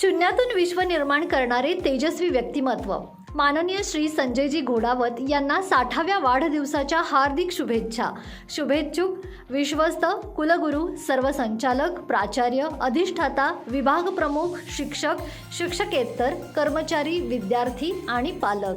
शून्यातून विश्व निर्माण करणारे तेजस्वी व्यक्तिमत्व. माननीय श्री संजयजी घोडावत यांना साठाव्या वाढदिवसाच्या हार्दिक शुभेच्छा. शुभेच्छुक विश्वस्त कुलगुरू सर्व संचालक प्राचार्य अधिष्ठाता विभाग प्रमुख शिक्षक शिक्षकेतर कर्मचारी विद्यार्थी आणि पालक.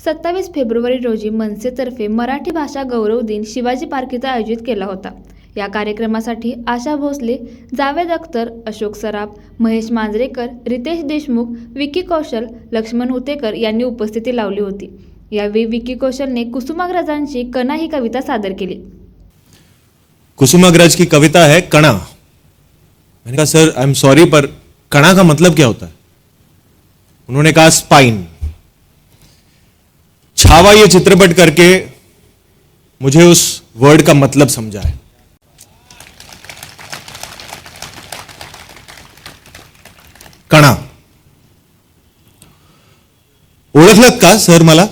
सत्तावीस फेब्रुवारी रोजी मनसेतर्फे मराठी भाषा गौरव दिन शिवाजी पार्क इथं आयोजित केला होता. या कार्यक्रमासाठी आशा भोसले जावेद अख्तर अशोक सराफ महेश मांजरेकर रितेश देशमुख विकी कौशल लक्ष्मण उतेकर यांनी उपस्थिती लावली होती. यावेळी विकी कौशलने कुसुमाग्रजांची कणा ही कविता सादर केली. कुसुमाग्रज की कविता है कणा. मैंने कहा सर आई एम सॉरी पर कणा का मतलब क्या होता है? उन्होंने कहा स्पाइन छावा ये चित्रपट करके मुझे उस वर्ड का मतलब समझा है। कणा. ओळखलत का सर मला?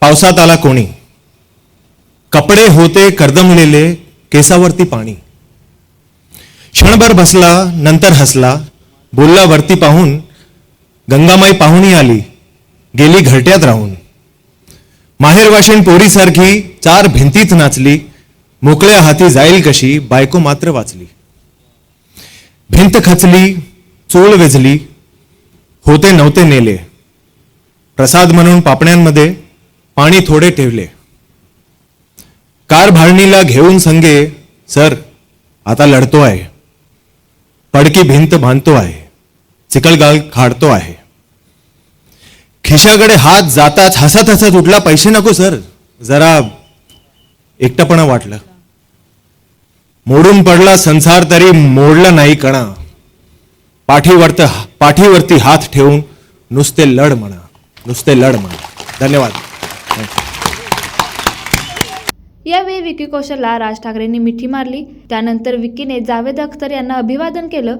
पावसात आला कोणी? कपडे होते कर्दमलेले केसावरती पाणी. क्षणभर बसला नंतर हसला. बोलला वरती पाहून गंगामाई पाहुणी आली. गेली घरट्यात राहून. माहेरवाशीण पोरीसारखी चार भिंतीत नाचली. मोकळ्या हाती जाईल कशी बायको मात्र वाचली. भिंत खचली चूळ वेझली होते नव्हते नेले. प्रसाद म्हणून पापण्यांमध्ये पाणी थोडे ठेवले. कार भाळणीला घेऊन संगे सर आता लढतो आहे. पडकी भिंत बांधतो आहे. चिकलगाल खाडतो आहे. खिशाकडे हात जाताच हसत हसत उठला पैसे नको सर. जरा एकटपणा वाटलं. मोडून पडला संसार तरी मोडला नाही कणा. पाठीवरत पाठीवरती हात ठेवून नुसते लढ म्हणा. नुसते लढ म्हणा. धन्यवाद. यावेळी विकी कौशलला राज ठाकरेंनी मिठी मारली. त्यानंतर विकीने जावेद अख्तर यांना अभिवादन केलं.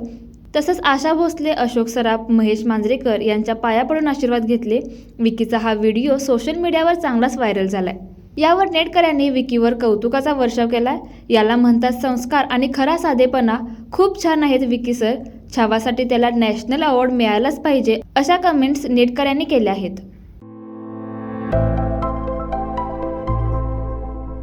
तसंच आशा भोसले अशोक सराफ महेश मांजरेकर यांच्या पाया पडून आशीर्वाद घेतले. विकीचा हा व्हिडिओ सोशल मीडियावर चांगलाच व्हायरल झालाय. यावर नेटकऱ्यांनी विकीवर कौतुकाचा वर्षाव केलाय. याला म्हणतात संस्कार आणि खरा साधेपणा. खूप छान आहेत विकी सर. छावासाठी त्याला नॅशनल अवॉर्ड मिळायलाच पाहिजे अशा कमेंट्स नेटकऱ्यांनी केल्या आहेत.